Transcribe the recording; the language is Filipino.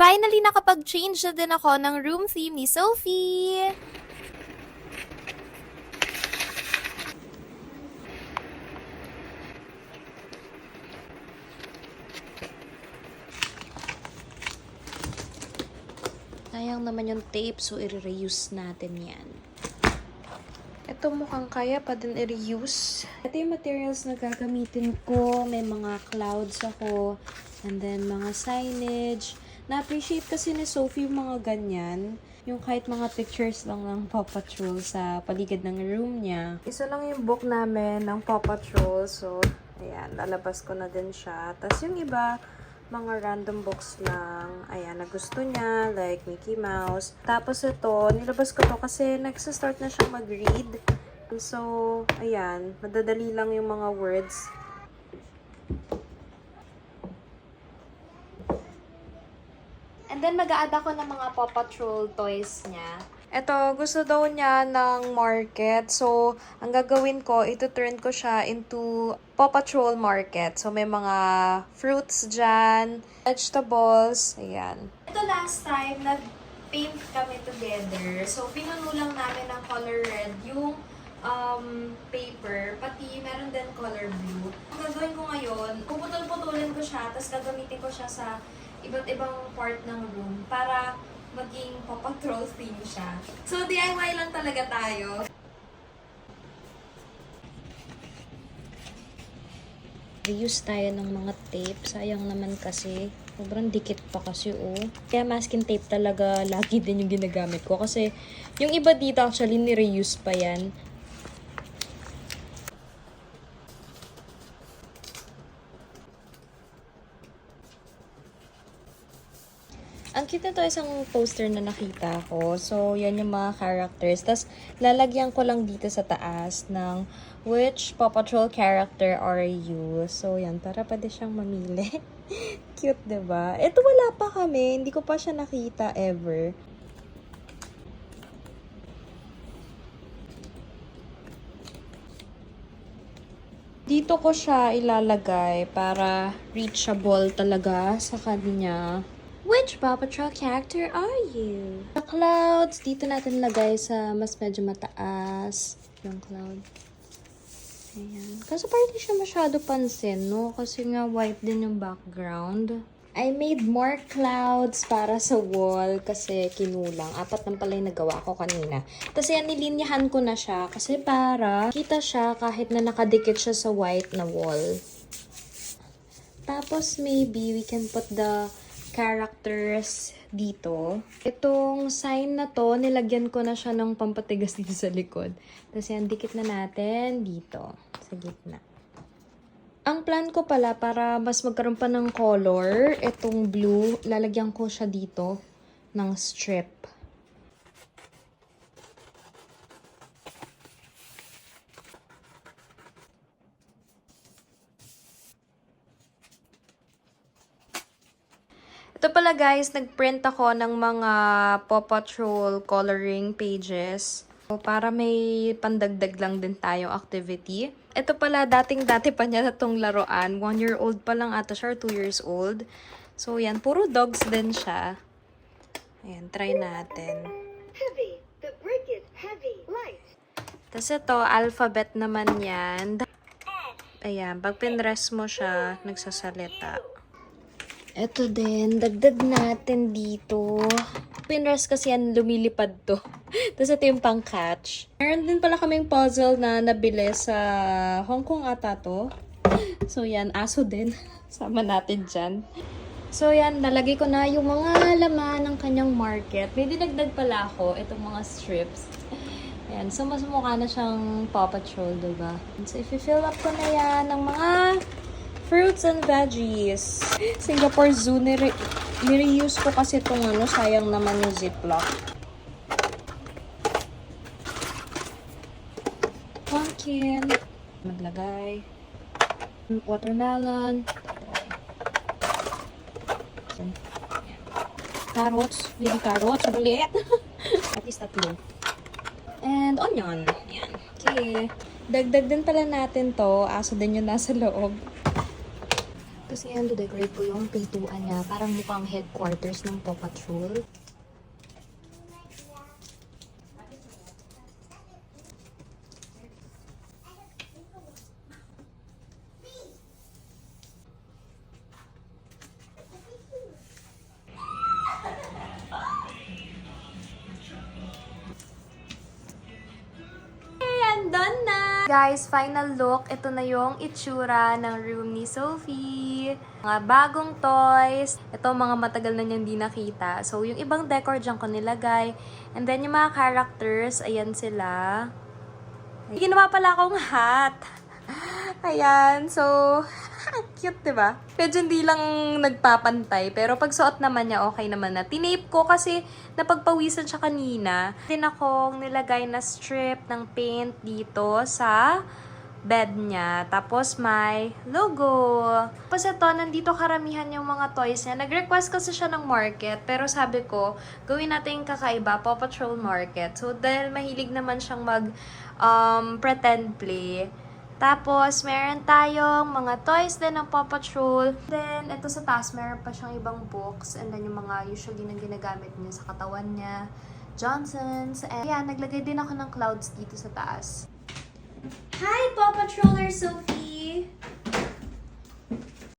Finally, nakapag-change na din ako ng room theme ni Sophie! Sayang naman yung tape, so i-reuse natin yan. Ito mukhang kaya pa din i-reuse. Ito yung materials na gagamitin ko. May mga clouds ako. And then, mga signage. Na-appreciate kasi ni Sophie yung mga ganyan. Yung kahit mga pictures lang ng Paw Patrol sa paligid ng room niya. Isa lang yung book namin ng Paw Patrol. So, ayan, lalabas ko na din siya. Tapos yung iba, mga random books lang. Ayan, na gusto niya, like Mickey Mouse. Tapos ito, nilabas ko to kasi nagsa-start na siyang mag-read. So, ayan, madadali lang yung mga words. Then, mag-a-add ako ng mga Paw Patrol toys niya. Ito, gusto daw niya ng market. So, ang gagawin ko, ito turn ko siya into Paw Patrol market. So, may mga fruits dyan, vegetables, ayan. Ito last time, nag-paint kami together. So, pinuno lang namin ng color red yung um, paper, pati meron din color blue. Ang gagawin ko ngayon, puputol-putulin ko siya, tapos gagamitin ko siya sa iba't ibang part ng room para maging Paw Patrol theme siya. So, DIY lang talaga tayo. Reuse tayo ng mga tape. Sayang naman kasi. Sobrang dikit pa kasi, oh. Kaya masking tape talaga lagi din yung ginagamit ko. Kasi yung iba dito actually ni-reuse pa yan. Cute na to isang poster na nakita ko. So, yan yung mga characters. Tapos, lalagyan ko lang dito sa taas ng which Paw Patrol character are you. So, yan. Para pwede siyang mamili. cute, ba? Ito wala pa kami. Hindi ko pa siya nakita ever. Dito ko siya ilalagay para reachable talaga sa kanya. Which Paw Patrol character are you? The clouds, dito natin lagay sa mas medyo mataas. Yung cloud. Ayan. Kaso parang hindi siya masyado pansin, no? Kasi nga white din yung background. I made more clouds para sa wall kasi kinulang. Apat lang pala yung nagawa ko kanina. Tapos yan, nilinyahan ko na siya kasi para kita siya kahit na nakadikit siya sa white na wall. Tapos maybe we can put the characters dito. Itong sign na to, nilagyan ko na siya ng pampatigas dito sa likod. Tapos yan, dikit na natin dito, sa gitna. Ang plan ko pala, para mas magkaroon pa ng color, itong blue, lalagyan ko siya dito ng strip. Ito pala guys, nagprint ako ng mga Paw Patrol coloring pages. So, para may pandagdag lang din tayong activity. Ito pala, dating-dati pa niya na itong laruan. One year old pa lang ata siya, two years old. So, yan. Puro dogs din siya. Ayan, try natin. Heavy. The brick is heavy. Light. Tapos ito, alphabet naman yan. Ayan, pag pinrest mo siya, nagsasalita. Ito din, dagdag natin dito. Pinrest kasi yan, lumilipad to. Tapos ito yung pang-catch. Meron din pala kaming puzzle na nabili sa Hong Kong ata to. So yan, aso din. Sama natin dyan. So yan, nalagay ko na yung mga laman ng kanyang market. May dinagdag pala ako, itong mga strips. Ayan, so mas mukha na siyang Paw Patrol, diba? So if fill up ko na yan ng mga fruits and veggies. Singapore Zoo, nire nire-use ko kasi itong ano, sayang naman yung ziplock. Pumpkin. Maglagay. Watermelon. Carrots. Baby carrots. Liit. At least tatlo. And onion. Yan. Okay. Dagdag din pala natin to. Aso din yung nasa loob. Tapos yan, decorate ko yung pintuan niya. Parang mukhang headquarters ng Paw Patrol. Guys, final look. Ito na yung itsura ng room ni Sophie. Mga bagong toys. Ito, mga matagal na niyang di nakita. So, yung ibang decor dyan ko nilagay. And then, yung mga characters, ayan sila. May Ginawa pala akong hat. Ayan, so, cute, di ba? Medyo hindi lang nagpapantay, pero pag suot naman niya, okay naman na. Tinape ko kasi napagpawisan siya kanina. Din akong nilagay na strip ng paint dito sa bed niya. Tapos may logo. Tapos ito, nandito karamihan yung mga toys niya. Nag-request kasi siya ng market, pero sabi ko, gawin natin yung kakaiba, Paw Patrol Market. So, dahil mahilig naman siyang mag um, pretend play, tapos, meron tayong mga toys din ng Paw Patrol. Then, ito sa taas, meron pa siyang ibang books. And then, yung mga usually na ginagamit niya sa katawan niya. Johnson's. And, yeah, naglagay din ako ng clouds dito sa taas. Hi, Paw Patroller Sophie!